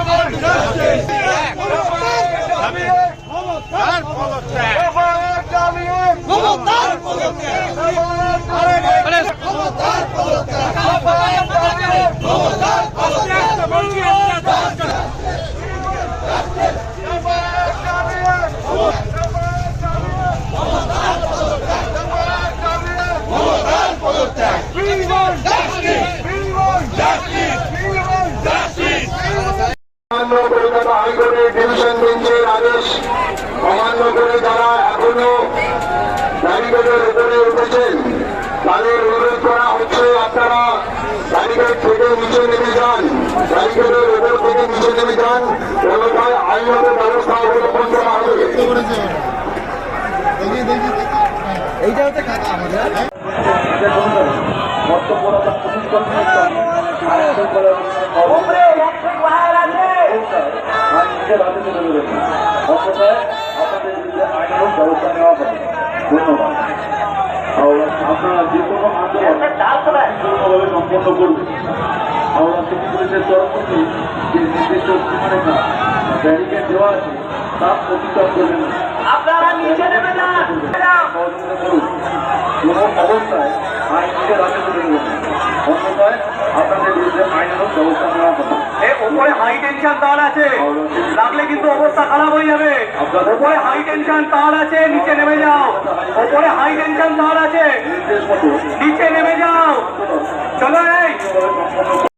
অমান্য ডিভিশন বেঞ্চের আদেশ অমান্য করে যারা এখনও ব্যারিকেডের উপরে উঠেছেন তাদের অনুরোধ করা হচ্ছে আপনারা ব্যারিকেড থেকে নিচে নেমে যান। ব্যারিকেডের উপর থেকে নিচে নেমে যান। অন্যথায় আইনত ব্যবস্থা অবলম্বন করা হবে। এইটা হচ্ছে খাতা আইনকে বাধা তুলে ধরেছেন অন্যথায় আপনাদের বিরুদ্ধে আইনানুগ ব্যবস্থা নেওয়া হবে। ধন্যবাদ। আপনারা যে কোনো আন্দোলন সুন্দরভাবে সম্পন্ন করবেন হাওড়া সিটি পুলিশের তরফ থেকে যে নির্দিষ্ট সীমারেখা ব্যারিকেড দেওয়া আছে, তা প্রতিকার করবেন। না। আপনারা নিচে নেমে যান সহযোগিতা করুন কোনো অবস্থায় আইনকে বাধা তুলে ধরবেন অন্যথায় আপনাদের বিরুদ্ধে আইনানুগ ব্যবস্থা নেওয়া হবে এ উপরে হাই টেনশন তার আছে। লাগলে কিন্তু অবস্থা খারাপ হয়ে যাবে। ওপরে হাই টেনশন তার আছে, নিচে নেমে যাও। ওপরে হাই টেনশন তার আছে। নিচে নেমে যাও। চলো এই